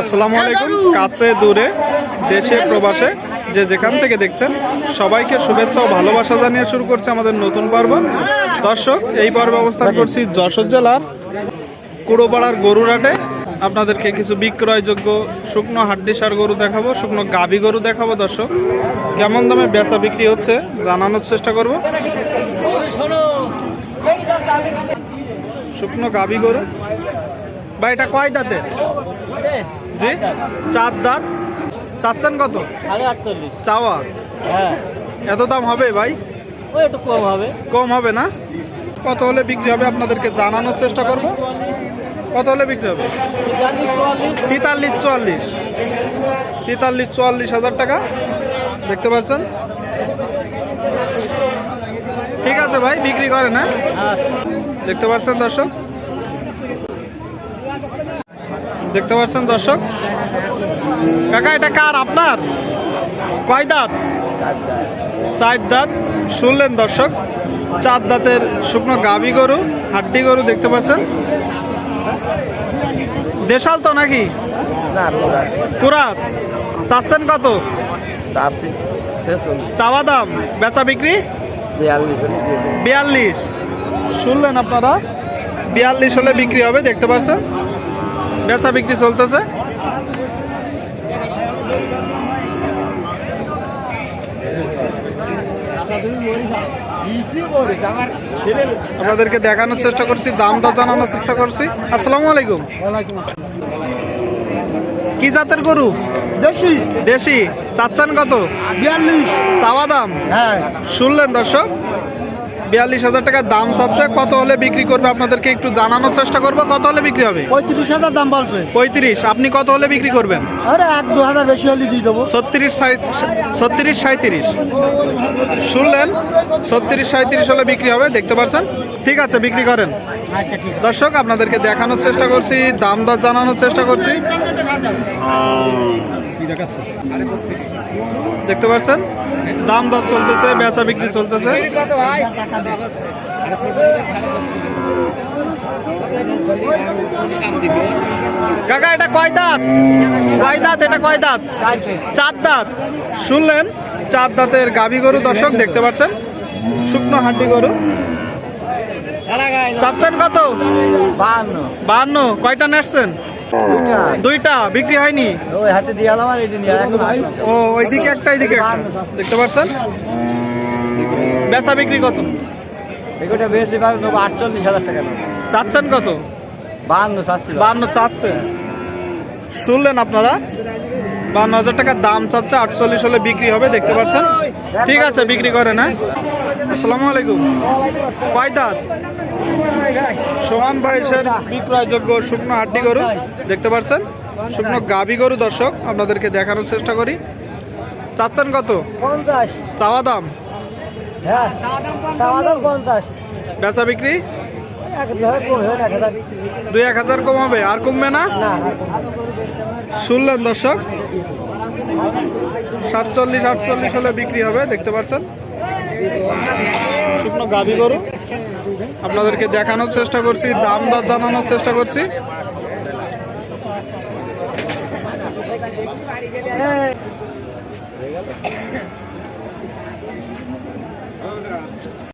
আসসালামু আলাইকুম। কাছে, দূরে, দেশে, প্রবাসে, যে যেখান থেকে দেখছেন, সবাইকে শুভেচ্ছা ও ভালোবাসা জানিয়ে শুরু করছে আমাদের নতুন পর্ব। দর্শক, এই পর্বে অবস্থান করছি যশোর জেলার কুড়োপাড়ার গরুরাটে আপনাদেরকে কিছু বিক্রয়যোগ্য শুকনো হাড্ডিসার গরু দেখাবো, শুকনো গাভী গরু দেখাবো, দর্শক। কেমন দামে বেচা বিক্রি হচ্ছে, জানানোর চেষ্টা করব। শুকনো গাভী গরু। বা এটা কয় দাঁতের? জি চার দাঁত। চাচ্ছেন কত? চাওয়া। হ্যাঁ। এত দাম হবে ভাই? একটু কম হবে। কম হবে না? কত হলে বিক্রি হবে আপনাদেরকে জানানোর চেষ্টা করব? কত হলে বিক্রি হবে? তেতাল্লিশ চুয়াল্লিশ। তেতাল্লিশ চুয়াল্লিশ হাজার টাকা। দেখতে পাচ্ছেন? ঠিক আছে ভাই বিক্রি করেন হ্যাঁ? আচ্ছা। দেখতে পাচ্ছেন দর্শক? দেখতে পাচ্ছেন দর্শক? কাকা এটা কার? আপনার? কয় দাঁত? চার দাঁত। শুনলেন দর্শক চার দাঁতের শুকনো গাবি গরু হাড্ডি গরু দেখতে পাচ্ছেন। দেশাল তো নাকি? কুরাস। চাচ্ছেন কত? চাওয়া দাম বেচা বিক্রি? বিয়াল্লিশ। শুনলেন আপনারা? বিয়াল্লিশ হলে বিক্রি হবে দেখতে পাচ্ছেন। বেচা বিক্রি চলতেছে। আপনাদেরকে দেখানোর চেষ্টা করছি দাম দর জানানোর চেষ্টা করছি। আসসালামু আলাইকুম। কি জাতের গরু? দেশি। দেশি। চাচ্ছেন কত? বিয়াল্লিশ। চাওয়া দাম? হ্যাঁ। শুনলেন দর্শক? বিয়াল্লিশ হাজার টাকা দাম চাচ্ছে। কত হলে বিক্রি করবে আপনাদেরকে একটু জানানোর চেষ্টা করব। কত হলে বিক্রি হবে? পঁয়ত্রিশ হাজার দাম বলছে পঁয়ত্রিশ। আপনি কত হলে বিক্রি করবেন? আরে এক দু হাজার বেশি হলে দিয়ে দেবো। ছত্রিশ ছত্রিশ সাঁত্রিশ শুনলেন? ছত্রিশ সাঁত্রিশ হলে বিক্রি হবে দেখতে পাচ্ছেন ঠিক আছে বিক্রি করেন। আচ্ছা দর্শক আপনাদেরকে দেখানোর চেষ্টা করছি দাম দর জানানোর চেষ্টা করছি। দেখতে পাচ্ছেন? দাম দর চলতেছে, বেচা বিক্রি চলতেছে। কাকা, এটা কয় দাঁত? কয় দাঁত? এটা কয় দাঁত? চার দাঁত। শুনলেন, চার দাঁতের গাভী গরু দর্শক, দেখতে পাচ্ছেন? শুকনো হাড্ডি গরু। চাচ্ছেন কত? বাহান্ন। বাহান্ন। কয়টা নেসছেন দুইটা। দুইটা বিক্রি হয়নি? ওই হাতে দিয়ে আলাম আর এটা নিয়ে ও ওইদিকে একটা এইদিকে একটা। দেখতে পাচ্ছেন? বেচা বিক্রি কত? এগুলো বেশি পারে নেব আটচল্লিশ হাজার টাকা চাচ্ছেন কত? বাহান্ন চাচ্ছি বান্ন চাচ্ছে। শুনলেন আপনারা? বান্ন হাজার টাকা দাম চাচ্ছে আটচল্লিশ হলে বিক্রি হবে দেখতে পাচ্ছেন? ঠিক আছে বিক্রি করেন হ্যাঁ। আসসালামু আলাইকুম। কয় দাঁত সোহান ভাইসের বিক্রয়যোগ্য শুকনো হাড্ডি গরু দেখতে পাচ্ছেন? শুকনো গাভী গরু দর্শক আপনাদেরকে দেখানোর চেষ্টা করি। চাচ্ছেন কত? পঞ্চাশ। চাওয়া দাম? হ্যাঁ চাওয়া দাম পঞ্চাশ। বেচা বিক্রি? দুই এক হাজার কম হবে আর কমবে না? না। শুনলেন দর্শক? সাতচল্লিশ আটচল্লিশ হলে বিক্রি হবে দেখতে পাচ্ছেন? শুকনো গরু। আপনাদেরকে দেখানোর চেষ্টা করছি দাম দর জানানোর চেষ্টা করছি।